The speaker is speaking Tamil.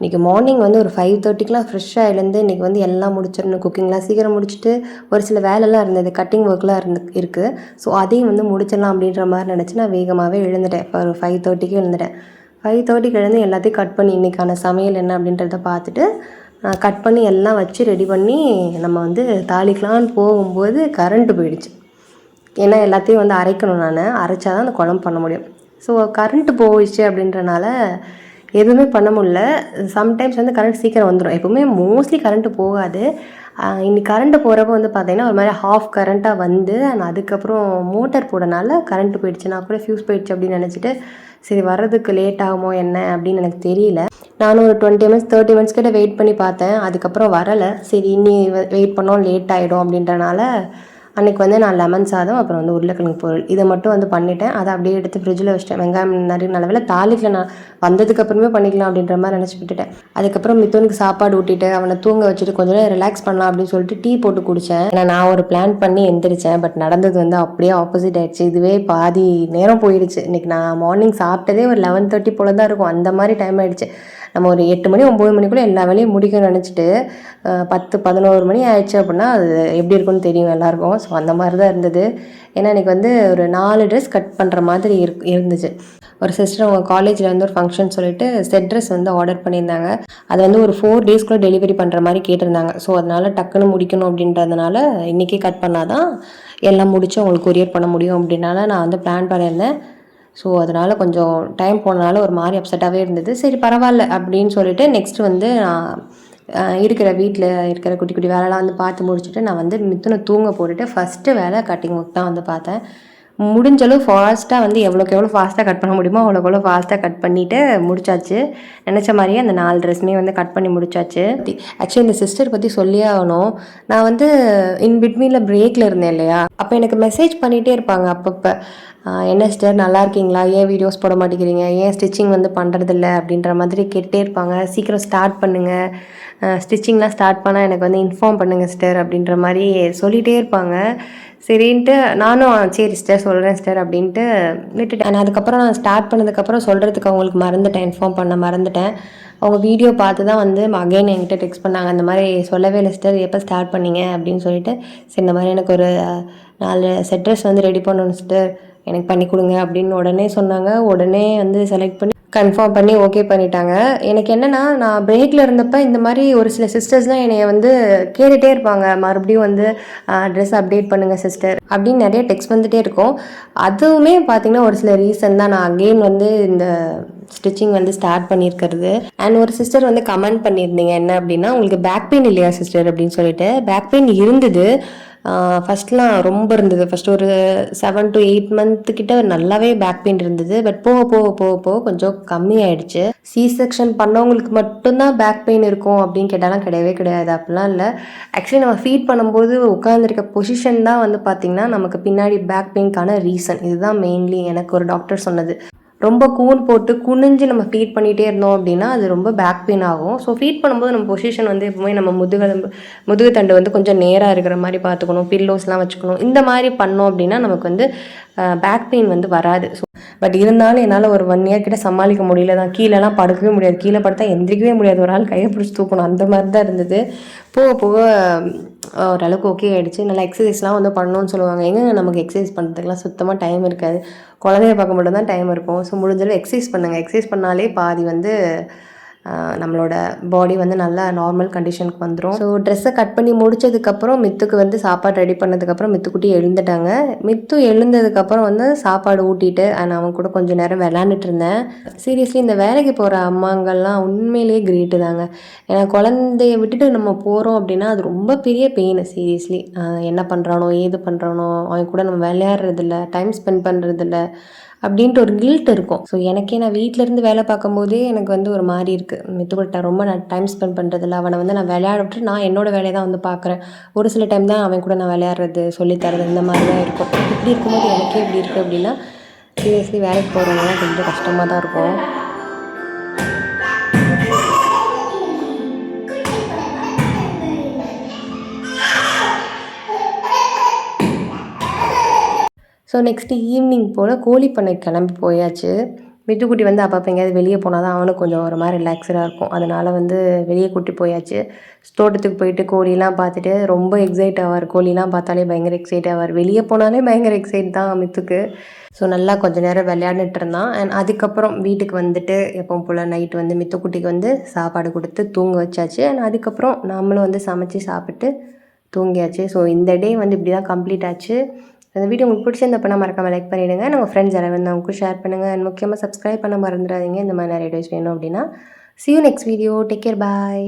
இன்றைக்கி மார்னிங் வந்து ஒரு ஃபைவ் தேர்ட்டிக்கெலாம் ஃப்ரெஷ்ஷாக எழுந்து இன்றைக்கி வந்து எல்லாம் முடிச்சிடணும். குக்கிங்லாம் சீக்கிரம் முடிச்சுட்டு ஒரு சில வேலைலாம் இருந்தது. கட்டிங் ஒர்க்லாம் இருந்து இருக்குது ஸோ அதையும் வந்து முடிச்சிடலாம் அப்படின்ற மாதிரி நினச்சி நான் வேகமாகவே எழுந்துட்டேன். இப்போ ஒரு ஃபைவ் தேர்ட்டிக்கு எழுந்துட்டேன். ஃபைவ் தேர்ட்டிக்கு எழுந்து எல்லாத்தையும் கட் பண்ணி இன்றைக்கான சமையல் என்ன அப்படின்றத பார்த்துட்டு நான் கட் பண்ணி எல்லாம் வச்சு ரெடி பண்ணி நம்ம வந்து தாளிக்கலான்னு போகும்போது கரண்ட்டு போயிடுச்சு. ஏன்னா எல்லாத்தையும் வந்து அரைக்கணும் நான். அரைச்சா தான் அந்த குழம்பு பண்ண முடியும். ஸோ கரண்ட்டு போயிடுச்சு அப்படின்றனால எதுவுமே பண்ண முடியல. சம்டைம்ஸ் வந்து கரண்ட் சீக்கிரம் வந்துடும் எப்போவுமே மோஸ்ட்லி கரண்ட்டு போகாது. ஆஹ் இன்னைக்கு கரண்ட்டு போகிறப்ப வந்து பார்த்தீங்கன்னா ஒரு மாதிரி ஹாஃப் கரண்ட்டாக வந்து அண்ட் அதுக்கப்புறம் மோட்டர் போடனால கரண்ட்டு போயிடுச்சு நான் கூட ஃபியூஸ் போயிடுச்சு அப்படின்னு நினச்சிட்டு சரி வர்றதுக்கு லேட் ஆகுமோ என்ன அப்படின்னு எனக்கு தெரியல. நானும் ஒரு டுவெண்ட்டி மினிட்ஸ் தேர்ட்டி மினிட்ஸ் கிட்ட வெயிட் பண்ணி பார்த்தேன். அதுக்கப்புறம் வரலை. சரி இனி வெயிட் பண்ணோம் லேட் ஆகிடும் அப்படின்றனால அன்றைக்கி வந்து நான் லெமன் சாதம் அப்புறம் வந்து உருளைக்கிழங்கு பொருள் இதை மட்டும் வந்து பண்ணிட்டேன். அதை அப்படியே எடுத்து ஃப்ரிட்ஜில் வச்சிட்டேன். வெங்காயம் நிறைய நல்ல வேலை தாளிக்கல. நான் வந்ததுக்கப்புறமே பண்ணிக்கலாம் அப்படின்ற மாதிரி நினச்சி விட்டுட்டேன். அதுக்கப்புறம் மித்தவனுக்கு சாப்பாடு ஊட்டிட்டு அவனை தூங்க வச்சுட்டு கொஞ்ச நேரம் ரிலாக்ஸ் பண்ணலாம் அப்படின்னு சொல்லிட்டு டீ போட்டு குடித்தேன் ஏன்னா நான் ஒரு பிளான் பண்ணி எந்திரிச்சேன். பட் நடந்தது வந்து அப்படியே ஆப்போசிட் ஆயிடுச்சு. இதுவே பாதி நேரம் போயிடுச்சு. இன்னைக்கு நான் மார்னிங் சாப்பிட்டதே ஒரு லெவன் தேர்ட்டி போல தான் இருக்கும். அந்த மாதிரி டைம் ஆயிடுச்சு. நம்ம ஒரு எட்டு மணி ஒம்பது மணிக்குள்ளே எல்லா வேலையும் முடிக்கணும்னு நினச்சிட்டு பத்து பதினோரு மணி ஆயிடுச்சு அப்படின்னா அது எப்படி இருக்கும்னு தெரியும் எல்லாருக்கும். ஸோ அந்த மாதிரி தான் இருந்தது. ஏன்னா எனக்கு வந்து ஒரு நாலு ட்ரெஸ் கட் பண்ணுற மாதிரி இருக் இருந்துச்சு. ஒரு சிஸ்டர் அவங்க காலேஜில் வந்து ஒரு ஃபங்க்ஷன் சொல்லிட்டு செட் ட்ரெஸ் வந்து ஆர்டர் பண்ணியிருந்தாங்க. அது வந்து ஒரு ஃபோர் டேஸ்க்குள்ளே டெலிவரி பண்ணுற மாதிரி கேட்டிருந்தாங்க. ஸோ அதனால் டக்குன்னு முடிக்கணும் அப்படின்றதுனால இன்றைக்கே கட் பண்ணால் தான் எல்லாம் முடிச்சு அவங்களுக்கு கொரியர் பண்ண முடியும் அப்படின்னால நான் வந்து பிளான் பண்ணியிருந்தேன். ஸோ அதனால் கொஞ்சம் டைம் போனனால ஒரு மாதிரி அப்செட்டாகவே இருந்தது. சரி பரவாயில்ல அப்படின்னு சொல்லிட்டு நெக்ஸ்ட் வந்து நான் இருக்கிற வீட்டில் இருக்கிற குட்டி குட்டி வேலைலாம் வந்து பார்த்து முடிச்சுட்டு நான் வந்து மித்துனை தூங்க போட்டுட்டு ஃபஸ்ட்டு வேலை கட்டிங் ஒர்க் தான் வந்து பார்த்தேன். முடிஞ்சளவு ஃபாஸ்ட்டாக வந்து எவ்வளோக்கு எவ்வளோ ஃபாஸ்ட்டாக கட் பண்ண முடியுமோ அவ்வளோக்கு எவ்வளோ ஃபாஸ்ட்டாக கட் பண்ணிவிட்டு முடிச்சாச்சு. நினச்ச மாதிரியே அந்த நாலு ட்ரெஸ்மே வந்து கட் பண்ணி முடிச்சாச்சு. ஆக்சுவலி இந்த சிஸ்டர் பற்றி சொல்லியே ஆகணும். நான் வந்து இன் பிட்வீனில் பிரேக்கில் இருந்தேன் இல்லையா? அப்போ எனக்கு மெசேஜ் பண்ணிகிட்டே இருப்பாங்க அப்பப்போ. என்ன சிஸ்டர் நல்லா இருக்கீங்களா? ஏன் வீடியோஸ் போட மாட்டேங்கிறீங்க? ஏன் ஸ்டிச்சிங் வந்து பண்ணுறதில்ல அப்படின்ற மாதிரி கேட்டே இருப்பாங்க. சீக்கிரம் ஸ்டார்ட் பண்ணுங்கள் ஸ்டிச்சிங்லாம் ஸ்டார்ட் பண்ணால் எனக்கு வந்து இன்ஃபார்ம் பண்ணுங்கள் சிஸ்டர் அப்படின்ற மாதிரி சொல்லிகிட்டே இருப்பாங்க. சரின்ட்டு நானும் சரி சிஸ்டர் சொல்கிறேன் சிஸ்டர் அப்படின்ட்டு விட்டுட்டேன். நான் அதுக்கப்புறம் நான் ஸ்டார்ட் பண்ணதுக்கப்புறம் சொல்கிறதுக்கு அவங்களுக்கு மறந்துட்டேன் இன்ஃபார்ம் பண்ண மறந்துட்டேன். அவங்க வீடியோ பார்த்து தான் வந்து அகைன் என்கிட்ட டெக்ஸ்ட் பண்ணாங்க. அந்த மாதிரி சொல்லவே இல்லை சிஸ்டர் எப்போ ஸ்டார்ட் பண்ணீங்க? அப்படின்னு சொல்லிட்டு சரி இந்த மாதிரி எனக்கு ஒரு நாலு செட் ட்ரெஸ் வந்து ரெடி பண்ணணும் சிஸ்டர் எனக்கு பண்ணி கொடுங்க அப்படின்னு உடனே சொன்னாங்க. உடனே வந்து செலக்ட் பண்ணி கன்ஃபார்ம் பண்ணி ஓகே பண்ணிட்டாங்க. எனக்கு என்னென்னா நான் பிரேக்கில் இருந்தப்போ இந்த மாதிரி ஒரு சில சிஸ்டர்ஸ்லாம் என்னைய வந்து கேட்டுகிட்டே இருப்பாங்க. மறுபடியும் வந்து ட்ரெஸ் அப்டேட் பண்ணுங்கள் சிஸ்டர் அப்படின்னு நிறைய டெக்ஸ்ட் வந்துகிட்டே இருக்கும். அதுவுமே பார்த்திங்கன்னா ஒரு சில ரீசன் தான். நான் அகெயின் வந்து இந்த ஸ்டிச்சிங் வந்து ஸ்டார்ட் பண்ணியிருக்கிறது அண்ட் ஒரு சிஸ்டர் வந்து கமெண்ட் பண்ணியிருந்தீங்க என்ன அப்படின்னா உங்களுக்கு பேக் பெயின் இல்லையா சிஸ்டர் அப்படின்னு சொல்லிட்டு. பேக் பெயின் இருந்தது. ஃபஸ்ட்லாம் ரொம்ப இருந்தது. ஃபஸ்ட் ஒரு செவன் டு எயிட் மந்த் கிட்ட நல்லாவே பேக் பெயின் இருந்தது. பட் போக போக போக போக கொஞ்சம் கம்மி ஆயிடுச்சு. சி செக்ஷன் பண்ணவங்களுக்கு மட்டும்தான் பேக் பெயின் இருக்கும் அப்படின்னு கேட்டாலும் கிடையவே கிடையாது. அப்படிலாம் இல்லை. ஆக்சுவலி நம்ம ஃபீட் பண்ணும்போது உட்காந்துருக்க பொசிஷன் தான் வந்து பார்த்திங்கன்னா நமக்கு பின்னாடி பேக் பெயின்க்கான ரீசன் இதுதான் மெயின்லி எனக்கு ஒரு டாக்டர் சொன்னது. ரொம்ப கூன் போட்டு குனிஞ்சு நம்ம ஃபீட் பண்ணிகிட்டே இருந்தோம் அப்படின்னா அது ரொம்ப பேக் பெயின் ஆகும். ஸோ ஃபீட் பண்ணும்போது நம்ம பொசிஷன் வந்து எப்பவுமே நம்ம முதுகெலும்பு முதுகுத்தண்டு வந்து கொஞ்சம் நேராக இருக்கிற மாதிரி பார்த்துக்கணும். பில்லோஸ்லாம் வச்சுக்கணும். இந்த மாதிரி பண்ணோம் அப்படின்னா நமக்கு வந்து பேக் பெயின் வந்து வராது. ஸோ பட் இருந்தாலும் என்னால் ஒரு ஒன் இயர் கிட்ட சமாளிக்க முடியல. தான் கீழேலாம் படுக்கவே முடியாது. கீழே படுத்தா எந்திரிக்கவே முடியாது. ஒரு ஆள் கையை பிடிச்சி தூக்கணும். அந்த மாதிரி தான் இருந்தது. போக போக ஓரளவுக்கு ஓகே ஆகிடுச்சு நல்லா எக்ஸசைஸ்லாம் வந்து பண்ணணும்னு சொல்லுவாங்க. எங்கே நமக்கு எக்ஸசைஸ் பண்ணுறதுக்குலாம் சுத்தமாக டைம் இருக்காது. குழந்தைய பார்க்க மட்டும் தான் டைம் இருக்கும் ஸோ முடிஞ்சளவு எக்ஸசைஸ் பண்ணுங்கள் எக்ஸசைஸ் பண்ணாலே பாதி வந்து நம்மளோட பாடி வந்து நல்லா நார்மல் கண்டிஷனுக்கு வந்துடும் ஸோ ட்ரெஸ்ஸை கட் பண்ணி முடிச்சதுக்கப்புறம் மித்துக்கு வந்து சாப்பாடு ரெடி பண்ணதுக்கப்புறம் மித்துக்குட்டி எழுந்துட்டாங்க. மித்து எழுந்ததுக்கப்புறம் வந்து சாப்பாடு ஊட்டிட்டு அண்ட் அவன் கூட கொஞ்சம் நேரம் விளாண்டுட்டு இருந்தேன். சீரியஸ்லி இந்த வேலைக்கு போகிற அம்மாங்கள்லாம் உண்மையிலேயே கிரேட்டு தாங்க. ஏன்னா குழந்தைய விட்டுட்டு நம்ம போகிறோம் அப்படின்னா அது ரொம்ப பெரிய பெயின் சீரியஸ்லி என்ன பண்ணுறானோ ஏது பண்ணுறானோ அவன் கூட நம்ம விளையாடுறதில்ல டைம் ஸ்பெண்ட் பண்ணுறதில்ல அப்படின்ட்டு ஒரு கில்ட் இருக்கும். ஸோ எனக்கே நான் வீட்டிலேருந்து இருந்து வேலை பார்க்கும்போதே எனக்கு வந்து ஒரு மாதிரி இருக்குது மித்துக்கிட்ட ரொம்ப நான் டைம் ஸ்பெண்ட் பண்ணுறதில்ல அவனை வந்து நான் விளையாட விட்டு நான் என்னோட வேலையை தான் வந்து பார்க்குறேன். ஒரு சில டைம் தான் அவன் கூட நான் விளையாடுறது சொல்லித்தரது இந்த மாதிரி தான் இருக்கும். இப்படி இருக்கும்போது எனக்கே இப்படி இருக்குது அப்படின்னா சீரியஸ்லி வேலைக்கு போகிறவங்கலாம் கொஞ்சம் கஷ்டமாக தான் இருக்கும். ஸோ நெக்ஸ்ட்டு ஈவினிங் போல் கோழி பண்ணை கிளம்பி போயாச்சு. மித்துக்குட்டி வந்து அப்பப்போ எங்கேயாவது வெளியே போனால் தான் அவனுக்கு கொஞ்சம் ஒரு மாதிரி ரிலாக்ஸடாக இருக்கும். அதனால் வந்து வெளியே கூட்டி போயாச்சு. தோட்டத்துக்கு போயிட்டு கோழிலாம் பார்த்துட்டு ரொம்ப எக்ஸைட் ஆவார். கோழிலாம் பார்த்தாலே பயங்கர எக்ஸைட் ஆவார். வெளியே போனாலே பயங்கர எக்ஸைட் தான் மித்துக்கு. ஸோ நல்லா கொஞ்ச நேரம் விளையாண்டுட்டு இருந்தான். அண்ட் அதுக்கப்புறம் வீட்டுக்கு வந்துட்டு எப்பவும் போல் நைட் வந்து மித்துக்குட்டிக்கு வந்து சாப்பாடு கொடுத்து தூங்க வச்சாச்சு. அண்ட் அதுக்கப்புறம் நாமளும் வந்து சமைச்சு சாப்பிட்டு தூங்கியாச்சு. ஸோ இந்த டே வந்து இப்படி தான் கம்ப்ளீட் ஆச்சு. இந்த வீடியோ உங்களுக்கு பிடிச்சிருந்தப்ப மறக்காம லைக் பண்ணிவிடுங்க நம்ம ஃப்ரெண்ட்ஸ் யாராவது வந்து ஷேர் பண்ணுங்கள் அண்ட் முக்கியமாக சப்ஸ்கிரைப் பண்ண மறந்துடாதீங்க. இந்த மாதிரி நிறைய வீடியோஸ் வேணும் அப்படின்னா. See you next video take care bye